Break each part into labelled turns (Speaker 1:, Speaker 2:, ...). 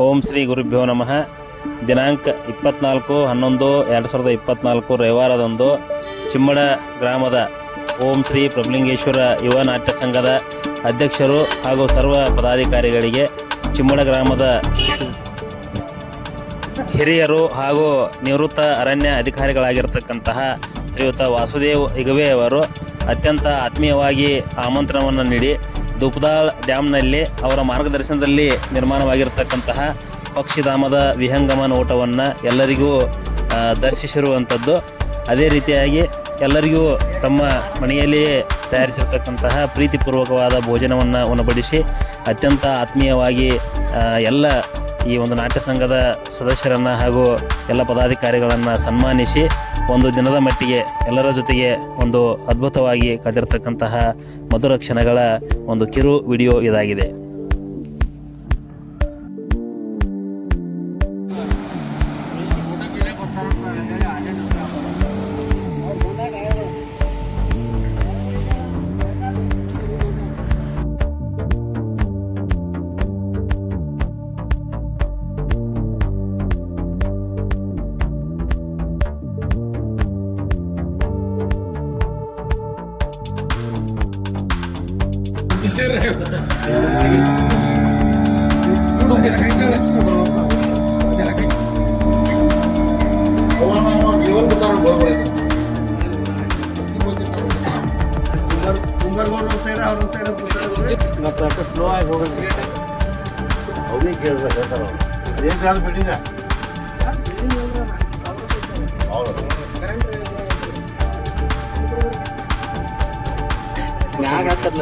Speaker 1: ಓಂ ಶ್ರೀ ಗುರುಭ್ಯೋ ನಮಃ. ದಿನಾಂಕ ಇಪ್ಪತ್ನಾಲ್ಕು, ಹನ್ನೊಂದು, ಎರಡು ಸಾವಿರದ ಇಪ್ಪತ್ನಾಲ್ಕು, ರವಿವಾರದಂದು ಚಿಮ್ಮಡ ಗ್ರಾಮದ ಓಂ ಶ್ರೀ ಪ್ರಭಲಿಂಗೇಶ್ವರ ಯುವ ನಾಟ್ಯ ಸಂಘದ ಅಧ್ಯಕ್ಷರು ಹಾಗೂ ಸರ್ವ ಪದಾಧಿಕಾರಿಗಳಿಗೆ ಚಿಮ್ಮಡ ಗ್ರಾಮದ ಹಿರಿಯರು ಹಾಗೂ ನಿವೃತ್ತ ಅರಣ್ಯ ಅಧಿಕಾರಿಗಳಾಗಿರ್ತಕ್ಕಂತಹ ಶ್ರೀಯುತ ವಾಸುದೇವ್ ಇಗವೆ ಅವರು ಅತ್ಯಂತ ಆತ್ಮೀಯವಾಗಿ ಆಮಂತ್ರಣವನ್ನು ನೀಡಿ ದುಪ್ದಾಳ್ ಡ್ಯಾಮ್ನಲ್ಲಿ ಅವರ ಮಾರ್ಗದರ್ಶನದಲ್ಲಿ ನಿರ್ಮಾಣವಾಗಿರ್ತಕ್ಕಂತಹ ಪಕ್ಷಿಧಾಮದ ವಿಹಂಗಮ ನೋಟವನ್ನು ಎಲ್ಲರಿಗೂ ದರ್ಶಿಸಿರುವಂಥದ್ದು. ಅದೇ ರೀತಿಯಾಗಿ ಎಲ್ಲರಿಗೂ ತಮ್ಮ ಮನೆಯಲ್ಲಿಯೇ ತಯಾರಿಸಿರ್ತಕ್ಕಂತಹ ಪ್ರೀತಿಪೂರ್ವಕವಾದ ಭೋಜನವನ್ನು ಉಣಬಡಿಸಿ, ಅತ್ಯಂತ ಆತ್ಮೀಯವಾಗಿ ಎಲ್ಲ ಈ ಒಂದು ನಾಟ್ಯ ಸಂಘದ ಸದಸ್ಯರನ್ನು ಹಾಗೂ ಎಲ್ಲ ಪದಾಧಿಕಾರಿಗಳನ್ನು ಸನ್ಮಾನಿಸಿ ಒಂದು ದಿನದ ಮಟ್ಟಿಗೆ ಎಲ್ಲರ ಜೊತೆಗೆ ಒಂದು ಅದ್ಭುತವಾಗಿ ಕಳೆದಿರ್ತಕ್ಕಂತಹ ಮಧುರ ಕ್ಷಣಗಳ ಒಂದು ಕಿರು ವಿಡಿಯೋ ಇದಾಗಿದೆ.
Speaker 2: ಮತ್ತು ಅಷ್ಟು ಸ್ಲೋ ಆಗಿ ಹೋಗಲ್ರಿ ಅವ್ನಿಗೆ ಕೇಳ್ಬೇಕು ಹೇಳ್ತಾರೆ ಏನು ಕಾಲ ಬಿಟ್ಟಿದ್ದ ಮ್ಯಾಗ ಹತ್ತಲ್ಲ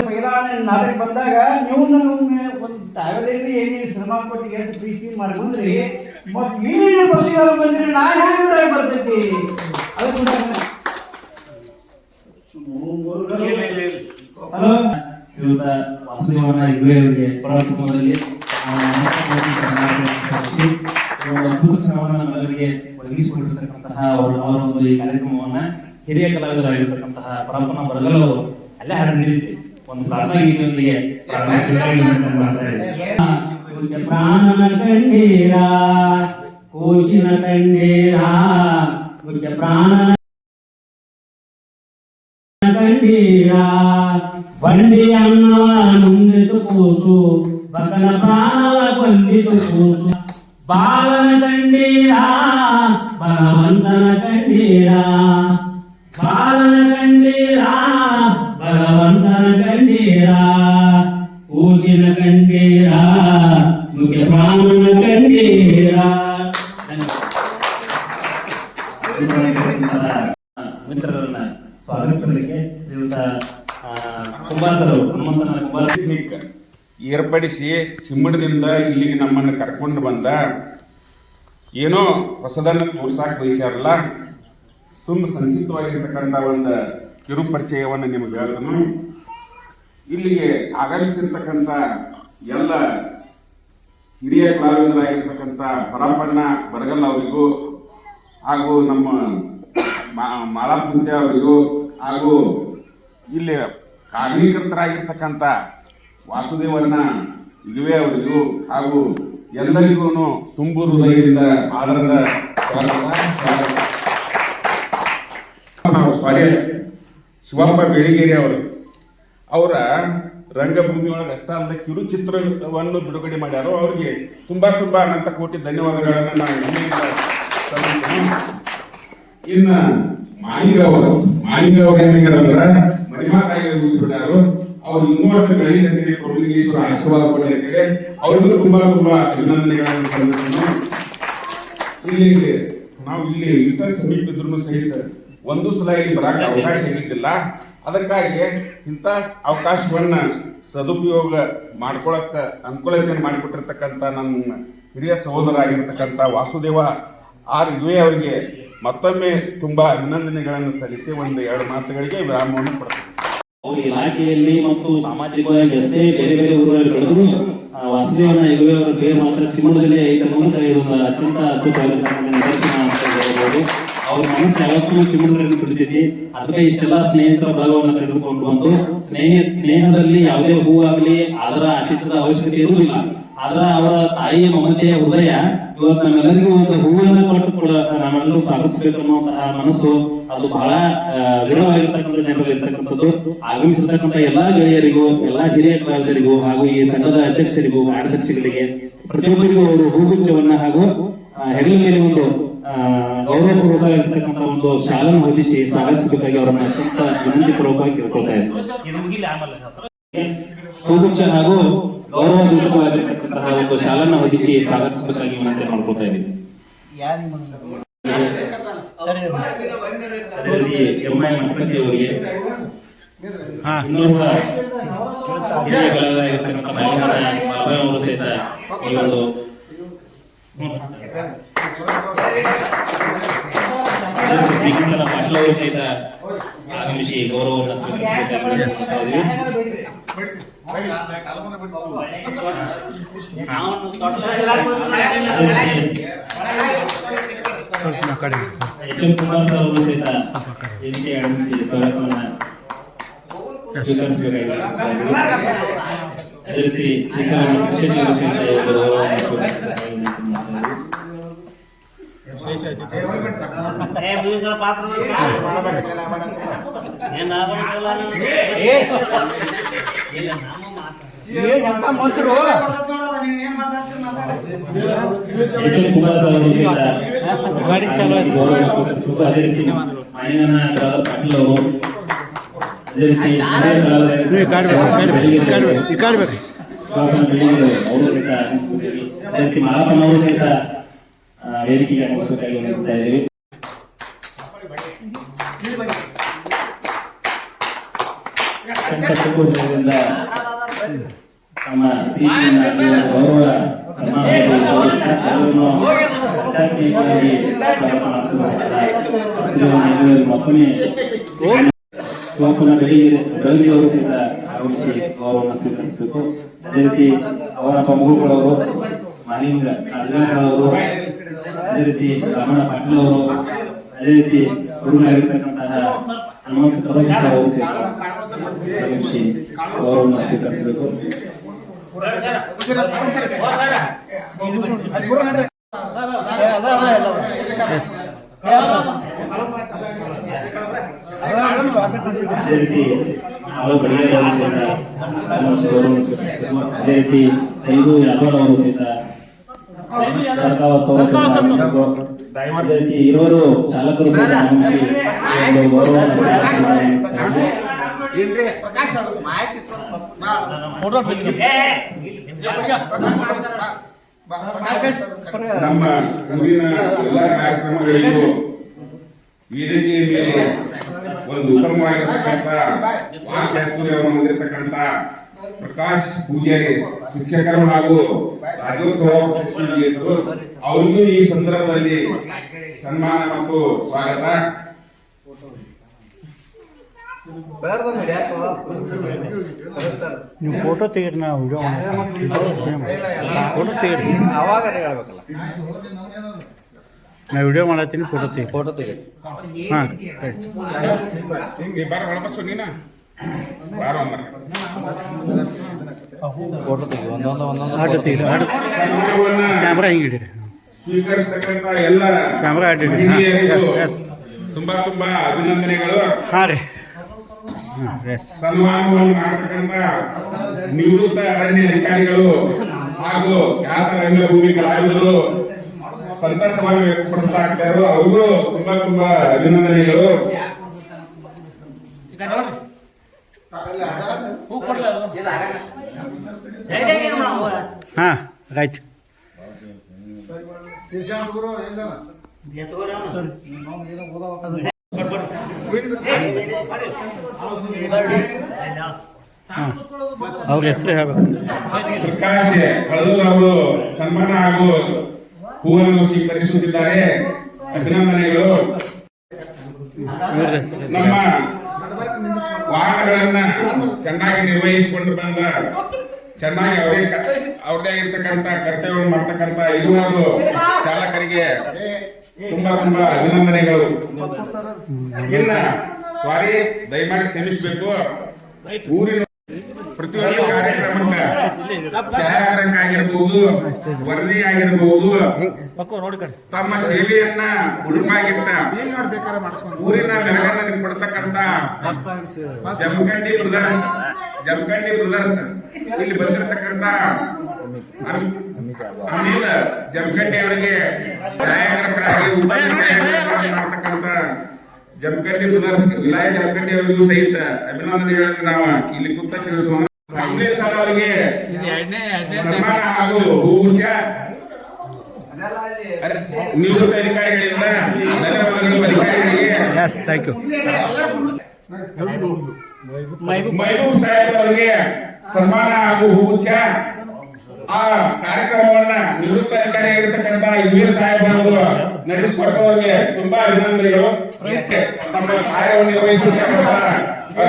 Speaker 3: ಮೈದಾನ ನಾಟಕ ಬಂದಾಗ ನೀವು ನನಗೆ ಒಂದು ಟ್ರಾವೆಲ್ ಏನಿ ಶ್ರಮ ಕೊಟ್ಟು ಎಷ್ಟು ಪ್ರೀತಿ ಮಾಡ್ಕೊಂಡ್ರಿ ಮತ್ತು ಈಗಿನ ಪಕ್ಷಿಗಳು ಬಂದ್ರೆ ನಾ ಹೆಂಗ್ ಬಿಡಾಕ್ ಬರ್ತೈತಿ ಅದು ಹಲೋ
Speaker 4: ಅದ್ಭುತ ಅವರು ಒಂದು ಕಾರ್ಯಕ್ರಮವನ್ನ ಹಿರಿಯ ಕಲಾವಿದರಾಗಿರ್ತಕ್ಕಂತಹ ಅಲ್ಲೇ ಹಾಡು ಹಿಡಿದಿದೆ ಒಂದು ಪ್ರಾರ್ಥನಾ ಗೀತೆಯೊಂದಿಗೆ. ಪ್ರಾಣನ ಕಣ್ಣೀರ ಕೋಶಿನ ಕಣ್ಣೀರ ಪ್ರಾಣನ ಕಣ್ಣೀರ ಬಂಡಿ ಅನ್ನವ ನುಂಗಿತು ಕೂಸು ಬಕನ ಪ್ರಾಣವ ಕೊಂದಿತು ಕೂಸು ಬಾಲನ ಕಣ್ಣೀರ ಬಲವಂತನ ಕಣ್ಣೀರ ಬಾಲನ ಕಣ್ಣೀರ ಬಲವಂತನ ಕಣ್ಣೀರ ಕೂಸಿನ ಕಣ್ಣೀರ ಮುಖ್ಯ ಪ್ರಾಣನ ಕಣ್ಣೀರ ಮಿತ್ರರನ್ನ
Speaker 5: ಏರ್ಪಡಿಸಿ ಚಿಮ್ಮಡದಿಂದ ಇಲ್ಲಿಗೆ ನಮ್ಮನ್ನು ಕರ್ಕೊಂಡು ಬಂದ ಏನೋ ಹೊಸದನ್ನು ತೋರ್ಸಾಕ್ ಬಯಸ್ಯಾರಲ್ಲ? ತುಂಬ ಸಂಕ್ಷಿಪ್ತವಾಗಿರ್ತಕ್ಕಂಥ ಒಂದು ಕಿರು ಪರಿಚಯವನ್ನು ನಿಮಗೆ ಹೇಳಿದನು ಇಲ್ಲಿಗೆ ಆಗಮಿಸಿರ್ತಕ್ಕಂಥ ಎಲ್ಲ ಹಿರಿಯ ಕಲಾವಿದರಾಗಿರ್ತಕ್ಕಂಥ ಪರಮಣ್ಣ ಬರಗಲ್ ಅವರಿಗೂ ಹಾಗೂ ನಮ್ಮ ಮಾ- ಮಾಲಾ ಪುಂಜ ಅವರಿಗೂ ಹಾಗೂ ಇಲ್ಲಿ ಕಾರ್ಯಕರ್ತರಾಗಿರ್ತಕ್ಕಂಥ ವಾಸುದೇವರನ್ನ ಇದುವೆ ಅವರಿಗೂ ಹಾಗೂ ಎಲ್ಲರಿಗೂ ತುಂಬು ಹೃದಯದಿಂದ ಆದರದ. ನಾವು ಶಿವಪ್ಪ ಬೆಳಿಗೇರಿ ಅವರು ಅವರ ರಂಗಭೂಮಿ ಒಳಗೆ ಅಷ್ಟ ಅಲ್ಲದೆ ಕಿರುಚಿತ್ರವನ್ನು ಬಿಡುಗಡೆ ಮಾಡ್ಯಾರೋ, ಅವರಿಗೆ ತುಂಬಾ ತುಂಬಾ ಅನಂತ ಕೋಟಿ ಧನ್ಯವಾದಗಳನ್ನು ನಾನು. ಇನ್ನ ಮಾಲಿಗ ಅವರು ಏನಾಗ್ಯಾರಂದ್ರ ಮರಿಮಾತಾಗಿ ಬಿಟ್ಟಾರು ಅವ್ರು ಇನ್ನೂ ಒಂದು ಬೆಳಿಗ್ಗೆ ಸೇರಿ ಪ್ರಭುಲಿಂಗೇಶ್ವರ ಆಶೀರ್ವಾದ ಕೊಡಲಿಕ್ಕೆ ಅವ್ರಿಗೂ ತುಂಬಾ ತುಂಬಾ ಅಭಿನಂದನೆಗಳನ್ನು ಸಲ್ಲಿಸ್ತೀನಿ. ಇಲ್ಲಿ ನಾವು ಇಲ್ಲಿ ಇಂಥ ಸಮೀಪ ಇದ್ರು ಸಹಿತ ಒಂದು ಸಲ ಇಲ್ಲಿ ಬರಾಕ ಅವಕಾಶ ಆಗಿದ್ದಿಲ್ಲ ಅದಕ್ಕಾಗಿ ಇಂಥ ಅವಕಾಶವನ್ನ ಸದುಪಯೋಗ ಮಾಡ್ಕೊಳಕ್ಕ ಅನುಕೂಲತೆಯನ್ನು ಮಾಡಿಕೊಟ್ಟಿರ್ತಕ್ಕಂಥ ನಮ್ಮ ಹಿರಿಯ ಸಹೋದರ ಆಗಿರ್ತಕ್ಕಂಥ ವಾಸುದೇವ ಆರ್ ಇದುವೆ ಅವರಿಗೆ ಮತ್ತೊಮ್ಮೆ ತುಂಬಾ ಅಭಿನಂದನೆಗಳನ್ನು ಸಲ್ಲಿಸಿ ಒಂದು ಎರಡು ಮಾತುಗಳಿಗೆ ವಿರಾಮವನ್ನು ಕೊಡ್ತೀನಿ.
Speaker 4: ಇಲಾಖೆಯಲ್ಲಿ ಮತ್ತು ಸಾಮಾಜಿಕವಾಗಿ ಅಷ್ಟೇ ಬೇರೆ ಬೇರೆ ಊರಲ್ಲಿ ಬೆಳೆದು ವಾಸುದೇವನ ಇರುವೆ ಅವರ ಬೇರೆ ಮಾತ್ರ ಚಿಮ್ಮದಲ್ಲಿ ಅನ್ನೋದು ಇದೊಂದು ಅತ್ಯಂತ ಹೇಳ್ಬೋದು. ಅವ್ರ ಮನಸ್ಸು ಯಾವತ್ತೂ ಚಿಮ್ಮದಲ್ಲಿ ತುಳಿತೈತಿ ಅದಕ್ಕೆ ಇಷ್ಟೆಲ್ಲ ಸ್ನೇಹಿತರ ಭಾಗವನ್ನು ತೆಗೆದುಕೊಂಡು ಬಂದು, ಸ್ನೇಹ ಸ್ನೇಹದಲ್ಲಿ ಯಾವುದೇ ಹೂವಾಗಲಿ, ಅದರ ಅತಿಥದ ಅವಶ್ಯಕತೆ ಇರುವುದಿಲ್ಲ. ಆದ್ರ ಅವರ ತಾಯಿಯ ಮಮತೆಯ ಉದಯ ಇವತ್ತು ನಮ್ಮೆಲ್ಲರಿಗೂ ಒಂದು ಹೂವನ್ನು ಕೊಟ್ಟು ಕೂಡ ನಾವೆಲ್ಲರೂ ಸ್ವಾಗತಿಸಬೇಕು ಅನ್ನುವಂತಹ ಮನಸ್ಸು. ಅದು ಬಹಳ ಆ, ವಿರಳವಾಗಿರ್ತಕ್ಕಂಥ ಜನರಲ್ಲಿ ಇರ್ತಕ್ಕಂಥದ್ದು. ಆಗಮಿಸಿರ್ತಕ್ಕಂಥ ಎಲ್ಲಾ ಗೆಳೆಯರಿಗೂ ಎಲ್ಲಾ ಹಿರಿಯ ಕಲಾವಿದರಿಗೂ ಹಾಗೂ ಈ ಸಂಘದ ಅಧ್ಯಕ್ಷರಿಗೂ ಕಾರ್ಯದರ್ಶಿಗಳಿಗೆ ಪ್ರತಿಯೊಬ್ಬರಿಗೂ ಅವರು ಹೂಗುಚ್ಛವನ್ನ ಹಾಗೂ ಹೆಗಲ ಮೇಲೆ ಒಂದು ಗೌರವಪೂರ್ವಕವಾಗಿರ್ತಕ್ಕಂಥ ಒಂದು ಶಾಲನ್ನು ಹೊದಿಸಿ ಸ್ವಾಗತಿಸಬೇಕಾಗಿ ಅವರನ್ನ ಅತ್ಯಂತ ವಿನಂತಿ ಪೂರ್ವಕವಾಗಿ ಕೇಳ್ಕೊಳ್ತಾ ಇದ್ದಾರೆ. ಹೂಗುಚ್ಛ ಹಾಗೂ ಗೌರವಯುತವಾಗಿರ್ತಕ್ಕಂತಹ ಒಂದು ಶಾಲನ್ನು ಹೊದಿಸಿ ಸ್ವಾಗತಿಸಬೇಕಾಗಿ ವಿನಂತಿ ಮಾಡ್ಕೊಳ್ತಾ ಇದ್ದೀವಿ ಅವರಿಗೆ ಇನ್ನೊಬ್ಬ ಹಿರಿಯ ಕಲಾವಿದರಾಗಿರ್ತಕ್ಕಂಥ ಅವರು ಸಹಿತ ಈ ಒಂದು ಅದಕ್ಕೆ ಶ್ರೀಕಂಠನ ಪಾಟೀಲ್ ಅವರು ಸಹಿತ ಆಗಮಿಸಿ ಗೌರವವನ್ನು ಸ್ವೀಕರಿಸಬೇಕಾಗಿ ಕುಮಾರ್ ಸರ್ ಅವರು ಸಹಿತ ಶ್ರೀಕರಣ ಮಾಡ್ತಾ
Speaker 3: ಏನಂತ ಮಂತ್ರು
Speaker 4: ಅದೇ ರೀತಿ ಮಾಯಣ್ಣ ಪಾಟೀಲ್ ಅವರು ಅದೇ ರೀತಿ ಅವರು ಸಹಿತ ಅದೇ ರೀತಿ ಮಾರಪ್ಪನ ಅವರು ಸಹಿತ ವೇದಿಕೆಗೆ ಆಗಮಿಸಬೇಕಾಗಿ ವಿನಂತಿಸ್ತಾ ಇದ್ದೀವಿ. ಪ್ರೀತಿಯನ್ನ ಗೌರವ ಬೆಳಿಗ್ಗೆ ಬೆಳಗ್ಗೆ ಅವರು ಸಹಿತ ಆಗಮಿಸಿ ಗೌರವವನ್ನು ಸ್ವೀಕರಿಸಬೇಕು ಅದೇ ರೀತಿ ಅವರ ಪ್ರಮುಖಗಳವರು ಮಹೇಂದ್ರ ಅಜ್ಞಾನ ಅವರು ಅದೇ ರೀತಿ ರಮಣ ಪಾಟೀಲ್ ಅವರು ಅದೇ ರೀತಿ ಗುರುನಾಗಿರ್ತಕ್ಕಂತಹ ಹನುಮಂತ ಸರ್ ಅವರು ಸಹಿತ ಆಗಮಿಸಿ ಸ್ವೀಕರಿಸಬೇಕು ಅದೇ ರೀತಿ ನಾವು ಬೆಳಗ್ಗೆ ಅವರು ರೀತಿ ಐದು ಅವರು ಒಂದು ಗೌರವವನ್ನು ಸ್ವೀಕರಿಸಬೇಕಾಗಿ
Speaker 5: ನಮ್ಮ ಊರಿನ ಎಲ್ಲ ಕಾರ್ಯಕ್ರಮಗಳಿಗೂ ವೇದಿಕೆಯ ಮೇಲೆ ಒಂದು ಉತ್ತಮವಾಗಿರ್ತಕ್ಕಂಥ ವಾಕ್ಯಾತ್ಮಕವನ್ನು ಹೊಂದಿರತಕ್ಕಂಥ ಪ್ರಕಾಶ್ ಪೂಜಾರಿ ಶಿಕ್ಷಕರು ಹಾಗೂ ರಾಜ್ಯೋತ್ಸವ ಅವರಿಗೂ ಈ ಸಂದರ್ಭದಲ್ಲಿ ಸನ್ಮಾನ ಮತ್ತು ಸ್ವಾಗತ.
Speaker 3: ನೀವು ಫೋಟೋ ತೆಗೀರಿ ನಾವು ವಿಡಿಯೋ ಫೋಟೋ ತೆಗೀರಿ ನಾ ವಿಡಿಯೋ ಮಾಡತ್ತೀನಿ ಫೋಟೋ ತೆಗಿ ಫೋಟೋ ತೆಗಿ ಹಾಂ.
Speaker 5: ಹಿಂಗೆ ಬಾರ ಒಳಬಸ್ಸು ನೀನ ಬಾರೋ ಅಮ್ಮರ
Speaker 3: ಆಟ ತೆಗೀರಿ ಆಟ ಕ್ಯಾಮ್ರಾ ಹಿಂಗೆ ಇಡೀರಿ
Speaker 5: ಸ್ವೀಕರಿಸತಕ್ಕಂಥ ಎಲ್ಲ
Speaker 3: ಕ್ಯಾಮ್ರಾ ಹಾಡಿ.
Speaker 5: ಹಿರಿಯರಿಗೂ
Speaker 3: ಎಸ್ ಎಸ್
Speaker 5: ತುಂಬಾ ತುಂಬಾ ಅಭಿನಂದನೆಗಳು.
Speaker 3: ಹಾಂ ರೀ.
Speaker 5: ಸನ್ಮಾನವನ್ನು ಮಾಡತಕ್ಕಂಥ ನಿವೃತ್ತ ಅರಣ್ಯ ಅಧಿಕಾರಿಗಳು ಹಾಗೂ ಖ್ಯಾತ ರಂಗಭೂಮಿ ಕಲಾವಿದರು ಸಂತಸವನ್ನು ವ್ಯಕ್ತಪಡಿಸ್ತಾ ಇದ್ದಾರೆ ಅವರು ತುಂಬಾ ತುಂಬಾ ಅಭಿನಂದನೆಗಳು.
Speaker 3: ಹಾಂ ರೈಟ್ ಅವ್ರ ಹೆಸರು
Speaker 5: ಪ್ರಕಾಶ್ ಹಳದೂರ್ ಅವರು ಸನ್ಮಾನ ಹಾಗೂ ಹೂವನ್ನು ಸ್ವೀಕರಿಸುತ್ತಿದ್ದಾರೆ. ಅಭಿನಂದನೆಗಳು. ನಮ್ಮ ವಾಹನಗಳನ್ನ ಚೆನ್ನಾಗಿ ನಿರ್ವಹಿಸಿಕೊಂಡು ಬಂದ ಚೆನ್ನಾಗಿ ಅವರೇ ಅವ್ರದೇ ಇರ್ತಕ್ಕಂಥ ಕರ್ತವ್ಯ ಮಾಡ್ತಕ್ಕಂಥ ಇರುವವರು ಚಾಲಕರಿಗೆ ತುಂಬಾ ತುಂಬಾ ಅಭಿನಂದನೆಗಳು. ಇನ್ನ ಸಾರಿ ದಯಮಾಡಿ ಕ್ಷಮಿಸಬೇಕು. ಊರಿನ ಪ್ರತಿಯೊಂದು ಕಾರ್ಯಕ್ರಮಕ್ಕ ಛಾಯಾಗ್ರಹಕ ಆಗಿರಬಹುದು ವರದಿ ಆಗಿರಬಹುದು ತಮ್ಮ ಶೈಲಿಯನ್ನ ಉಡುಪಾಗಿಟ್ಟ ಊರಿನ ಮೆರಗನ್ನ ಕೊಡ್ತಕ್ಕಂತ ಜಮಖಂಡಿ ಬ್ರದರ್ಸ್ ಜಮಖಂಡಿ ಬ್ರದರ್ಸ್ ಇಲ್ಲಿ ಬಂದಿರತಕ್ಕಂತ ಅನಿಲ್ ಜಮಖಂಡಿ ಅವರಿಗೆ ಛಾಯಾಗ್ರಹಕರಾಗಿ ಮಾಡ್ತಕ್ಕಂತ ಜಮಖಂಡಿ ಬ್ರದರ್ಸ್ ವಿಲಾಯ ಜಮಖಂಡಿ ಅವರಿಗೂ ಸಹಿತ ಅಭಿನಂದನೆಗಳನ್ನು ನಾವು ಇಲ್ಲಿ ಕುತ್ತ ತಿಳಿಸೋಣ ಕಾಂಗ್ರೆಸ್ ಅವರಿಗೆ ಸನ್ಮಾನ ಹಾಗೂ ಹೂಚ ನಿವೃತ್ತ ಅಧಿಕಾರಿಗಳಿಂದ ಧನ್ಯವಾದಗಳು ಅಧಿಕಾರಿಗಳಿಗೆ
Speaker 3: yes thank you
Speaker 5: Mehboob Saheb ಅವರಿಗೆ ಸನ್ಮಾನ ಹಾಗೂ ಹೂಗುಚ್ಛ ಆ ಕಾರ್ಯಕ್ರಮವನ್ನ ನಿವೃತ್ತ ಅಧಿಕಾರಿ ಆಗಿರ್ತಕ್ಕಂಥ ಯು ಎಸ್ ಸಾಹೇಬ್ ಅವರು ನಡೆಸಿಕೊಟ್ಟವರಿಗೆ ತುಂಬಾ ಅಭಿನಂದನೆಗಳು. ತಮ್ಮ ಕಾರ್ಯವನ್ನು ನಿರ್ವಹಿಸಿರ್ತಕ್ಕಂಥ ಆ,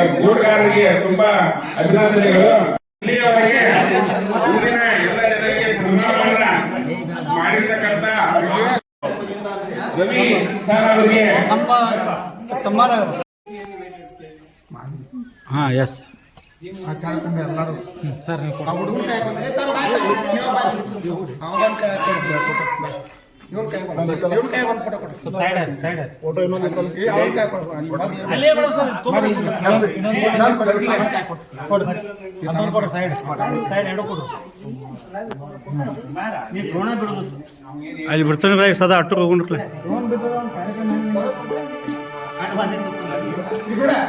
Speaker 5: ತುಂಬಾ ಅಭಿನಂದನೆಗಳು. ಇಲ್ಲಿಯವರೆಗೆ ಊರಿನ ಎಲ್ಲ ಜನರಿಗೆ ಸನ್ಮಾನವನ್ನ ಮಾಡಿರ್ತಕ್ಕಂಥ ರವಿ ಸರ್ ಅವರಿಗೆ
Speaker 3: ಹಾ ತಮ್ಮನ ಹಾಂ ಎಲ್ಲರೂ. ಸರ್ ನೀವು ಕೊಡಿ. ಸ್ವಲ್ಪ ಸೈಡ್ ಆಯ್ತು ಸೈಡ್ ಆಯ್ತು ಅಲ್ಲೇ ಬಿಡು ಸರ್ ತೊಗೊಂಡು ಇನ್ನೊಂದು ಇನ್ನೊಂದು ಕೊಡು ಅದೊಂದು ಕೊಡು. ಸೈಡ್ ಸೈಡ್ ಎರಡು ಕೊಡು. ನೀವು ಡ್ರೋಣ ಬಿಡೋದು.
Speaker 6: ಅಲ್ಲಿ ಬಿಡ್ತಾನೆ ಸದಾ ಅಟ್ಟು
Speaker 3: ಡ್ರೋನ್ ಬಿಡೋದು ಕಾರ್ಯಕ್ರಮ.
Speaker 6: ಹಿಡಿದಿದೆ